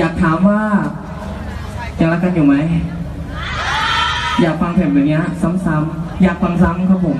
อยากถามว่ายังรักกันอยู่ไหม อยากฟังเพลงแบบนี้ซ้ำๆอยากฟังซ้ำครับผม